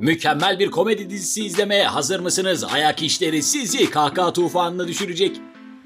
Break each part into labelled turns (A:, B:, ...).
A: Mükemmel bir komedi dizisi izlemeye hazır mısınız? Ayak işleri sizi kahkaha tufanına düşürecek.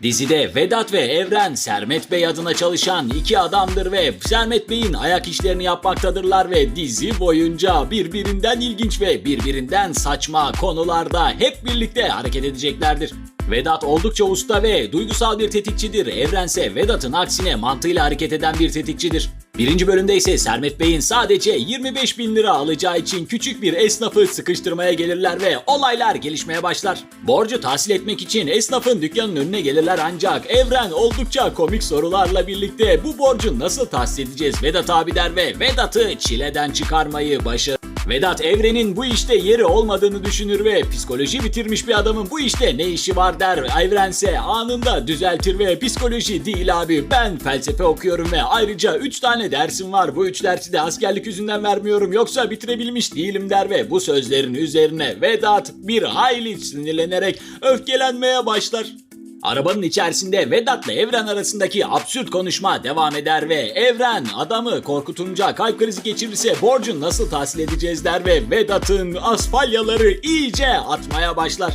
A: Dizide Vedat ve Evren Sermet Bey adına çalışan iki adamdır ve Sermet Bey'in ayak işlerini yapmaktadırlar ve dizi boyunca birbirinden ilginç ve birbirinden saçma konularda hep birlikte hareket edeceklerdir. Vedat oldukça usta ve duygusal bir tetikçidir. Evrense Vedat'ın aksine mantığıyla hareket eden bir tetikçidir. Birinci bölümde ise Sermet Bey'in sadece 25 bin lira alacağı için küçük bir esnafı sıkıştırmaya gelirler ve olaylar gelişmeye başlar. Borcu tahsil etmek için esnafın dükkanın önüne gelirler ancak Evren oldukça komik sorularla birlikte bu borcu nasıl tahsil edeceğiz Vedat abi der ve Vedat'ı çileden çıkarmayı başarır. Vedat Evren'in bu işte yeri olmadığını düşünür ve psikoloji bitirmiş bir adamın bu işte ne işi var der. Evrense anında düzeltir ve psikoloji değil abi ben felsefe okuyorum ve ayrıca 3 tane dersim var. Bu 3 dersi de askerlik yüzünden vermiyorum yoksa bitirebilmiş değilim der ve bu sözlerin üzerine Vedat bir hayli sinirlenerek öfkelenmeye başlar. Arabanın içerisinde Vedat'la Evren arasındaki absürt konuşma devam eder ve Evren adamı korkutunca kalp krizi geçirirse borcu nasıl tahsil edeceğiz der ve Vedat'ın asfalyaları iyice atmaya başlar.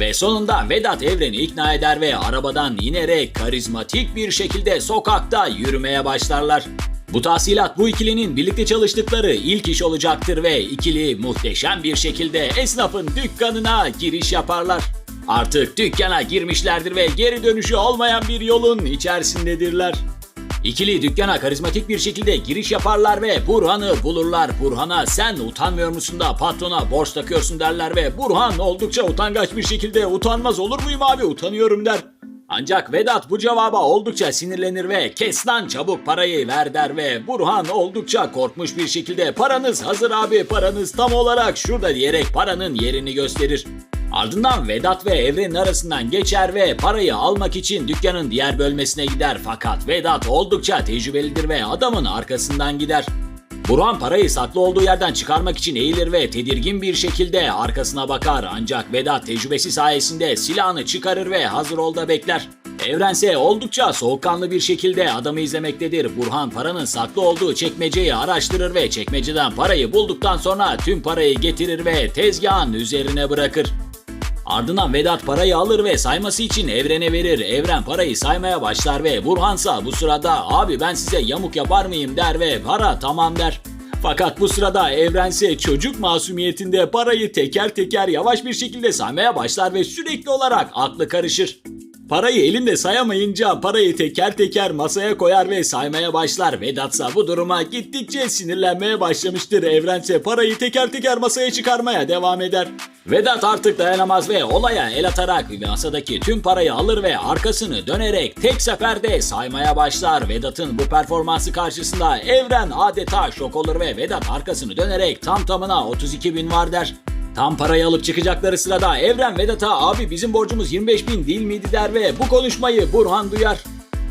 A: Ve sonunda Vedat Evren'i ikna eder ve arabadan inerek karizmatik bir şekilde sokakta yürümeye başlarlar. Bu tahsilat bu ikilinin birlikte çalıştıkları ilk iş olacaktır ve ikili muhteşem bir şekilde esnafın dükkanına giriş yaparlar. Artık dükkana girmişlerdir ve geri dönüşü olmayan bir yolun içerisindedirler. İkili dükkana karizmatik bir şekilde giriş yaparlar ve Burhan'ı bulurlar. Burhan'a sen utanmıyor musun da patrona borç takıyorsun derler ve Burhan oldukça utangaç bir şekilde utanmaz olur muyum abi utanıyorum der. Ancak Vedat bu cevaba oldukça sinirlenir ve kes lan çabuk parayı ver der ve Burhan oldukça korkmuş bir şekilde paranız hazır abi paranız tam olarak şurada diyerek paranın yerini gösterir. Ardından Vedat ve Evren'in arasından geçer ve parayı almak için dükkanın diğer bölmesine gider fakat Vedat oldukça tecrübelidir ve adamın arkasından gider. Burhan parayı saklı olduğu yerden çıkarmak için eğilir ve tedirgin bir şekilde arkasına bakar ancak Vedat tecrübesi sayesinde silahını çıkarır ve hazır ol da bekler. Evrense oldukça soğukkanlı bir şekilde adamı izlemektedir. Burhan paranın saklı olduğu çekmeceyi araştırır ve çekmeceden parayı bulduktan sonra tüm parayı getirir ve tezgahın üzerine bırakır. Ardından Vedat parayı alır ve sayması için Evren'e verir. Evren parayı saymaya başlar ve Burhansa bu sırada abi ben size yamuk yapar mıyım der ve para tamam der. Fakat bu sırada Evrense çocuk masumiyetinde parayı teker teker yavaş bir şekilde saymaya başlar ve sürekli olarak aklı karışır. Parayı elinde sayamayınca parayı teker teker masaya koyar ve saymaya başlar. Vedatsa bu duruma gittikçe sinirlenmeye başlamıştır. Evrense parayı teker teker masaya çıkarmaya devam eder. Vedat artık dayanamaz ve olaya el atarak masadaki tüm parayı alır ve arkasını dönerek tek seferde saymaya başlar. Vedat'ın bu performansı karşısında Evren adeta şok olur ve Vedat arkasını dönerek tam tamına 32 bin var der. Tam parayı alıp çıkacakları sırada Evren Vedat'a abi bizim borcumuz 25 bin değil miydi der ve bu konuşmayı Burhan duyar.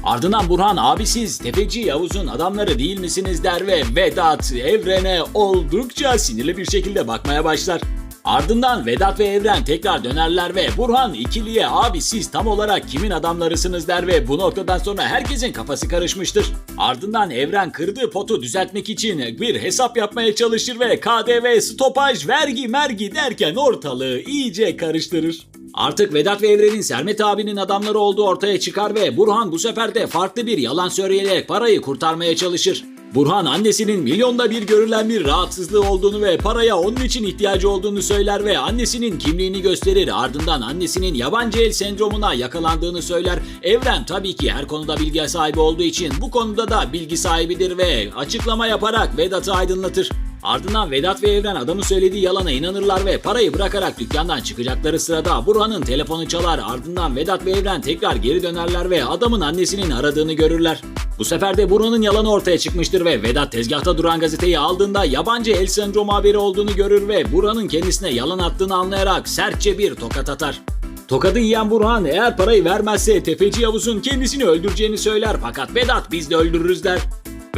A: Ardından Burhan abi siz tefeci Yavuz'un adamları değil misiniz der ve Vedat Evren'e oldukça sinirli bir şekilde bakmaya başlar. Ardından Vedat ve Evren tekrar dönerler ve Burhan ikiliye abi siz tam olarak kimin adamlarısınız der ve bu noktadan sonra herkesin kafası karışmıştır. Ardından Evren kırdığı potu düzeltmek için bir hesap yapmaya çalışır ve KDV, stopaj, vergi, mergi derken ortalığı iyice karıştırır. Artık Vedat ve Evren'in Sermet abinin adamları olduğu ortaya çıkar ve Burhan bu sefer de farklı bir yalan söyleyerek parayı kurtarmaya çalışır. Burhan annesinin milyonda bir görülen bir rahatsızlığı olduğunu ve paraya onun için ihtiyacı olduğunu söyler ve annesinin kimliğini gösterir. Ardından annesinin yabancı el sendromuna yakalandığını söyler. Evren tabii ki her konuda bilgi sahibi olduğu için bu konuda da bilgi sahibidir ve açıklama yaparak Vedat'ı aydınlatır. Ardından Vedat ve Evren adamın söylediği yalana inanırlar ve parayı bırakarak dükkandan çıkacakları sırada Burhan'ın telefonu çalar. Ardından Vedat ve Evren tekrar geri dönerler ve adamın annesinin aradığını görürler. Bu sefer de Burhan'ın yalanı ortaya çıkmıştır ve Vedat tezgahta duran gazeteyi aldığında yabancı el sendromu haberi olduğunu görür ve Burhan'ın kendisine yalan attığını anlayarak sertçe bir tokat atar. Tokadı yiyen Burhan eğer parayı vermezse tefeci Yavuz'un kendisini öldüreceğini söyler fakat Vedat biz de öldürürüz der.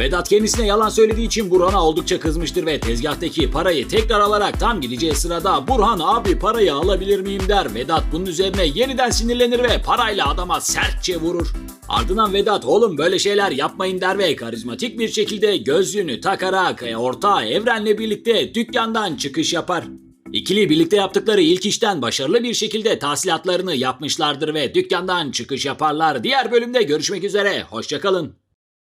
A: Vedat kendisine yalan söylediği için Burhan'a oldukça kızmıştır ve tezgahtaki parayı tekrar alarak tam gideceği sırada Burhan abi parayı alabilir miyim der. Vedat bunun üzerine yeniden sinirlenir ve parayla adama sertçe vurur. Ardından Vedat oğlum böyle şeyler yapmayın der ve karizmatik bir şekilde gözlüğünü takarak ortağı Evren'le birlikte dükkandan çıkış yapar. İkili birlikte yaptıkları ilk işten başarılı bir şekilde tahsilatlarını yapmışlardır ve dükkandan çıkış yaparlar. Diğer bölümde görüşmek üzere. Hoşçakalın.